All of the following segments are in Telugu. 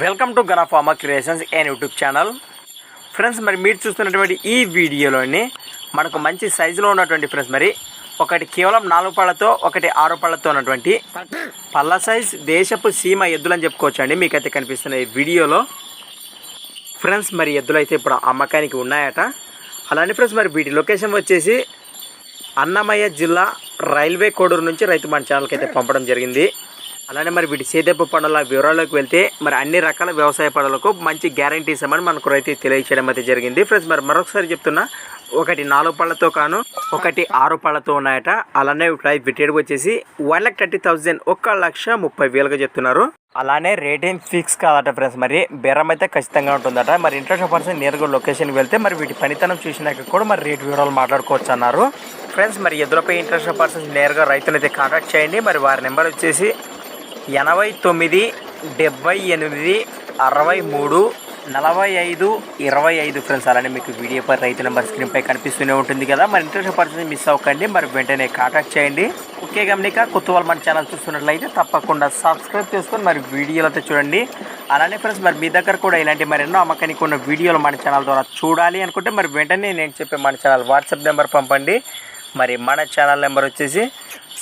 Welcome to Gana creations and YouTube channel. Friends మరి మీరు చూస్తున్నటువంటి ఈ వీడియోలోని మనకు మంచి సైజులో ఉన్నటువంటి ఫ్రెండ్స్ మరి ఒకటి కేవలం నాలుగు పళ్ళతో ఒకటి ఆరు పళ్ళతో ఉన్నటువంటి పళ్ళ సైజ్ దేశపు సీమ ఎద్దులని చెప్పుకోవచ్చు అండి మీకైతే కనిపిస్తున్న ఈ వీడియోలో ఫ్రెండ్స్ మరి ఎద్దులు అయితే ఇప్పుడు అమ్మకానికి ఉన్నాయట. అలానే ఫ్రెండ్స్ మరి వీటి లొకేషన్ వచ్చేసి అన్నమయ్య జిల్లా రైల్వే కోడూరు నుంచి రైతు మన ఛానల్కి అయితే పంపడం జరిగింది. అలానే మరి వీటి సేదెప్పు పనుల వివరాల్లోకి వెళ్తే మరి అన్ని రకాల వ్యవసాయ పనులకు మంచి గ్యారంటీ ఇస్తామని మనకు రైతు తెలియచేయడం అయితే జరిగింది. ఫ్రెండ్స్ మరి మరొకసారి చెప్తున్నా ఒకటి నాలుగు పళ్ళతో కాను ఒకటి ఆరు పళ్ళతో ఉన్నాయట. అలానే ప్రైస్ వచ్చేసి వన్ లాక్ థర్టీ థౌజండ్ ఒక లక్ష ముప్పై వేలుగా చెప్తున్నారు. అలానే రేట్ ఏం ఫిక్స్ కాదట ఫ్రెండ్స్ మరి బేరం అయితే ఖచ్చితంగా ఉంటుందట. మరి ఇంట్రెస్ట్ పర్సన్ నేరుగా లొకేషన్కి వెళ్తే మరి వీటి పనితనం చూసినాక కూడా మరి రేట్ వివరాలు మాట్లాడుకోవచ్చు అన్నారు. ఫ్రెండ్స్ మరి ఎదురుపై ఇంట్రెస్ట్ పర్సన్స్ నేరుగా రైతునైతే కాంటాక్ట్ చేయండి. మరి వారి నెంబర్ వచ్చేసి ఎనభై తొమ్మిది డెబ్బై ఎనిమిది అరవై మూడు నలభై ఐదు ఇరవై ఐదు ఫ్రెండ్స్. అలానే మీకు వీడియో పై రైతు నెంబర్ స్క్రీన్ పై కనిపిస్తూనే ఉంటుంది కదా. మరి ఇంట్రెస్ట్ పర్సన్ మిస్ అవ్వకండి. మరి వెంటనే కాంటాక్ట్ చేయండి. ఓకే గమనిక కొత్త వాళ్ళు మన ఛానల్ చూస్తున్నట్లయితే తప్పకుండా సబ్స్క్రైబ్ చేసుకొని మరి వీడియోలు అయితే చూడండి. అలానే ఫ్రెండ్స్ మరి మీ దగ్గర కూడా ఇలాంటి మరి ఎన్నో అమ్మకానికి ఉన్న వీడియోలు మన ఛానల్ ద్వారా చూడాలి అనుకుంటే మరి వెంటనే నేను చెప్పే మన ఛానల్ వాట్సాప్ నెంబర్ పంపండి. మరి మన ఛానల్ నెంబర్ వచ్చేసి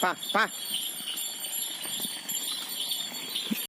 爸爸